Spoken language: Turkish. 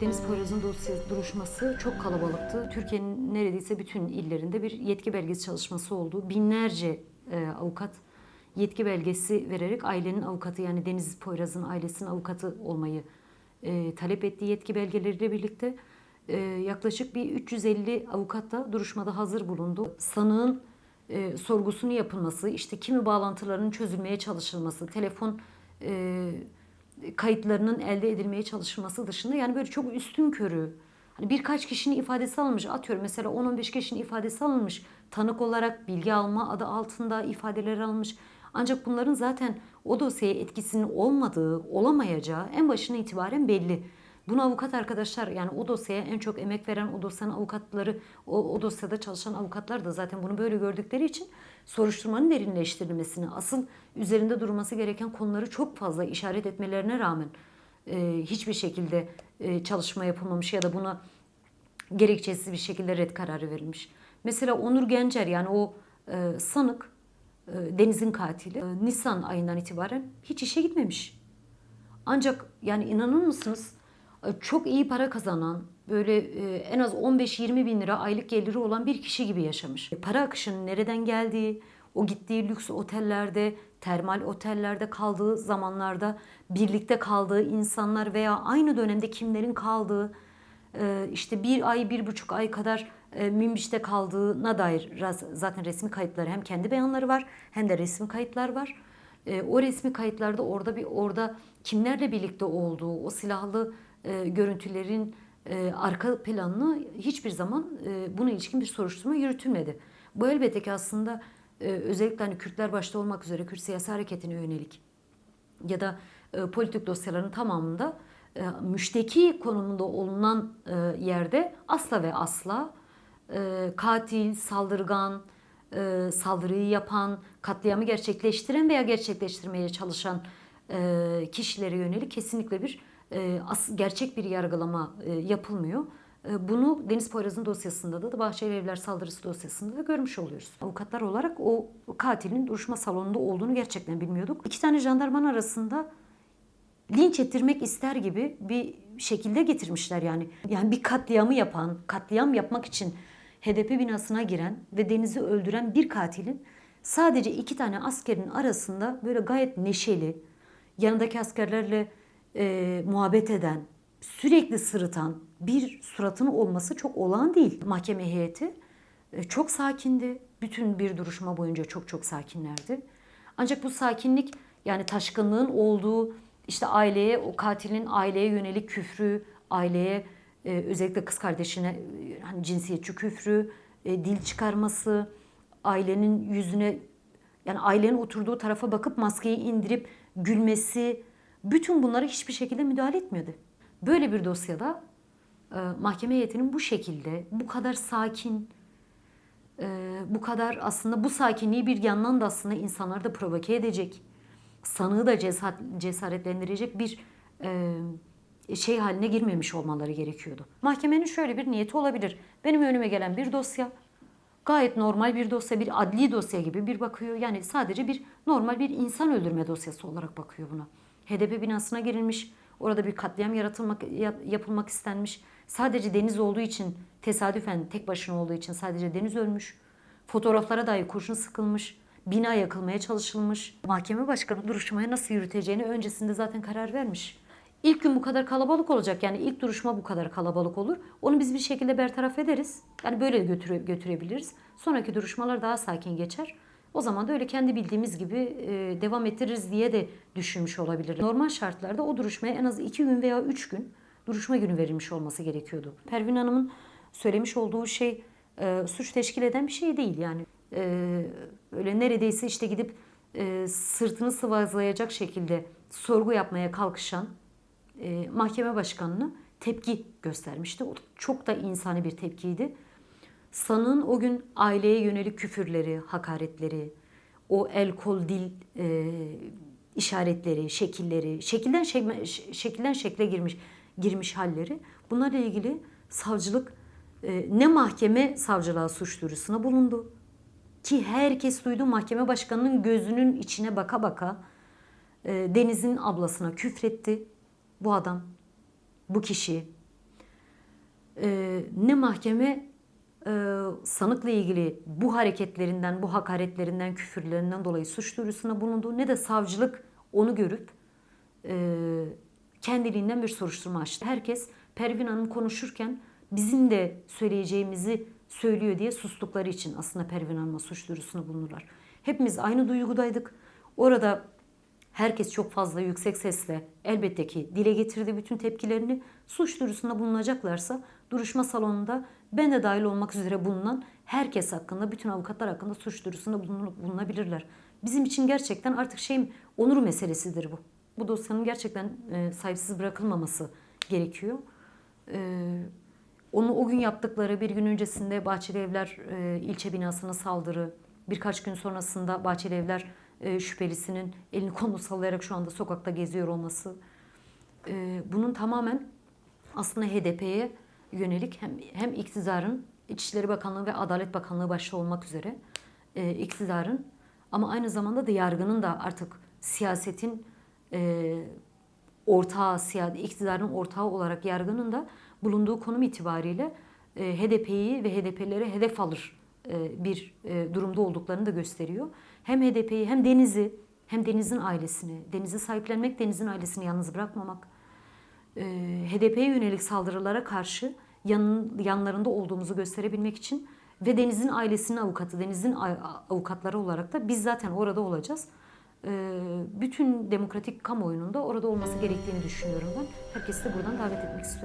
Deniz Poyraz'ın duruşması çok kalabalıktı. Türkiye'nin neredeyse bütün illerinde bir yetki belgesi çalışması oldu. Binlerce e, avukat yetki belgesi vererek ailenin avukatı yani Deniz Poyraz'ın ailesinin avukatı olmayı e, talep ettiği yetki belgeleriyle birlikte e, yaklaşık bir 350 avukat da duruşmada hazır bulundu. Sanığın e, sorgusunu yapılması, işte kimi bağlantılarının çözülmeye çalışılması, telefon e, kayıtlarının elde edilmeye çalışılması dışında yani böyle çok üstün körü hani birkaç kişinin ifadesi alınmış. Atıyorum mesela 10-15 kişinin ifadesi alınmış. Tanık olarak bilgi alma adı altında ifadeler almış ancak bunların zaten o dosyaya etkisinin olmadığı olamayacağı en başına itibaren belli. Bunu avukat arkadaşlar yani o dosyaya en çok emek veren o dosyanın avukatları o, o dosyada çalışan avukatlar da zaten bunu böyle gördükleri için soruşturmanın derinleştirilmesini asıl üzerinde durması gereken konuları çok fazla işaret etmelerine rağmen e, hiçbir şekilde e, çalışma yapılmamış ya da buna gerekçesiz bir şekilde red kararı verilmiş. Mesela Onur Gencer yani o e, sanık e, Deniz'in katili e, Nisan ayından itibaren hiç işe gitmemiş. Ancak yani inanır mısınız çok iyi para kazanan böyle e, en az 15-20 bin lira aylık geliri olan bir kişi gibi yaşamış. Para akışının nereden geldiği, o gittiği lüks otellerde, termal otellerde kaldığı zamanlarda birlikte kaldığı insanlar veya aynı dönemde kimlerin kaldığı, e, işte bir ay, bir buçuk ay kadar e, Münbiş'te kaldığına dair zaten resmi kayıtları hem kendi beyanları var hem de resmi kayıtlar var. E, o resmi kayıtlarda orada bir orada kimlerle birlikte olduğu, o silahlı e, görüntülerin e, arka planını hiçbir zaman e, buna ilişkin bir soruşturma yürütülmedi. Bu elbette ki aslında e, özellikle hani Kürtler başta olmak üzere Kürt siyasi hareketine yönelik ya da e, politik dosyaların tamamında e, müşteki konumunda olunan e, yerde asla ve asla e, katil, saldırgan, e, saldırıyı yapan, katliamı gerçekleştiren veya gerçekleştirmeye çalışan e, kişilere yönelik kesinlikle bir e, as, gerçek bir yargılama e, yapılmıyor. E, Bunu Deniz Poyraz'ın dosyasında da, da Bahçeli Evler saldırısı dosyasında da görmüş oluyoruz. Avukatlar olarak o katilin duruşma salonunda olduğunu gerçekten bilmiyorduk. İki tane jandarman arasında linç ettirmek ister gibi bir şekilde getirmişler yani. Yani bir katliamı yapan, katliam yapmak için HDP binasına giren ve Deniz'i öldüren bir katilin sadece iki tane askerin arasında böyle gayet neşeli, yanındaki askerlerle e, muhabbet eden, sürekli sırıtan bir suratının olması çok olağan değil. Mahkeme heyeti e, çok sakindi. Bütün bir duruşma boyunca çok çok sakinlerdi. Ancak bu sakinlik yani taşkınlığın olduğu işte aileye, o katilin aileye yönelik küfrü, aileye e, özellikle kız kardeşine e, hani cinsiyetçi küfrü, e, dil çıkarması, ailenin yüzüne yani ailenin oturduğu tarafa bakıp maskeyi indirip gülmesi, bütün bunlara hiçbir şekilde müdahale etmiyordu. Böyle bir dosyada e, mahkeme heyetinin bu şekilde, bu kadar sakin, e, bu kadar aslında bu sakinliği bir yandan da aslında insanları da provoke edecek, sanığı da cesa- cesaretlendirecek bir e, şey haline girmemiş olmaları gerekiyordu. Mahkemenin şöyle bir niyeti olabilir. Benim önüme gelen bir dosya gayet normal bir dosya, bir adli dosya gibi bir bakıyor. Yani sadece bir normal bir insan öldürme dosyası olarak bakıyor buna. HDP binasına girilmiş, orada bir katliam yaratılmak yap- yapılmak istenmiş. Sadece Deniz olduğu için tesadüfen tek başına olduğu için sadece Deniz ölmüş. Fotoğraflara dair kurşun sıkılmış. Bina yakılmaya çalışılmış. Mahkeme başkanı duruşmayı nasıl yürüteceğini öncesinde zaten karar vermiş. İlk gün bu kadar kalabalık olacak. Yani ilk duruşma bu kadar kalabalık olur. Onu biz bir şekilde bertaraf ederiz. Yani böyle götüre, götürebiliriz. Sonraki duruşmalar daha sakin geçer. O zaman da öyle kendi bildiğimiz gibi e, devam ettiririz diye de düşünmüş olabilir. Normal şartlarda o duruşmaya en az iki gün veya üç gün duruşma günü verilmiş olması gerekiyordu. Pervin Hanım'ın söylemiş olduğu şey e, suç teşkil eden bir şey değil yani. E, öyle neredeyse işte gidip e, sırtını sıvazlayacak şekilde sorgu yapmaya kalkışan e, mahkeme başkanına tepki göstermişti. O çok da insani bir tepkiydi. Sanığın o gün aileye yönelik küfürleri, hakaretleri, o el kol dil e, işaretleri, şekilleri, şekilden şekme- şekilden şekle girmiş girmiş halleri. Bunlarla ilgili savcılık e, ne mahkeme savcılığa suç duyurusuna bulundu ki herkes duydu mahkeme başkanının gözünün içine baka baka e, Deniz'in ablasına küfretti. Bu adam, bu kişi e, ne mahkeme sanıkla ilgili bu hareketlerinden, bu hakaretlerinden, küfürlerinden dolayı suç duyurusunda bulundu ne de savcılık onu görüp e, kendiliğinden bir soruşturma açtı. Herkes Pervin Hanım konuşurken bizim de söyleyeceğimizi söylüyor diye sustukları için aslında Pervin Hanım'a suç duyurusunda bulunurlar. Hepimiz aynı duygudaydık. Orada herkes çok fazla yüksek sesle elbette ki dile getirdi bütün tepkilerini. Suç duyurusunda bulunacaklarsa duruşma salonunda ben de dahil olmak üzere bulunan herkes hakkında, bütün avukatlar hakkında suç duyurusunda bulun- bulunabilirler. Bizim için gerçekten artık şey onur meselesidir bu. Bu dosyanın gerçekten e, sahipsiz bırakılmaması gerekiyor. E, onu o gün yaptıkları bir gün öncesinde Bahçeli Evler e, ilçe binasına saldırı, birkaç gün sonrasında Bahçeli Evler e, şüphelisinin elini kolunu sallayarak şu anda sokakta geziyor olması. E, bunun tamamen aslında HDP'ye yönelik hem, hem iktidarın İçişleri Bakanlığı ve Adalet Bakanlığı başta olmak üzere e, iktidarın ama aynı zamanda da yargının da artık siyasetin e, ortağı, siya- iktidarın ortağı olarak yargının da bulunduğu konum itibariyle e, HDP'yi ve HDP'lere hedef alır bir e, durumda olduklarını da gösteriyor. Hem HDP'yi hem Deniz'i hem Deniz'in ailesini, Deniz'i sahiplenmek, Deniz'in ailesini yalnız bırakmamak, e, HDP'ye yönelik saldırılara karşı yan, yanlarında olduğumuzu gösterebilmek için ve Deniz'in ailesinin avukatı, Deniz'in avukatları olarak da biz zaten orada olacağız. E, bütün demokratik kamuoyunun da orada olması gerektiğini düşünüyorum ben. Herkesi de buradan davet etmek istiyorum.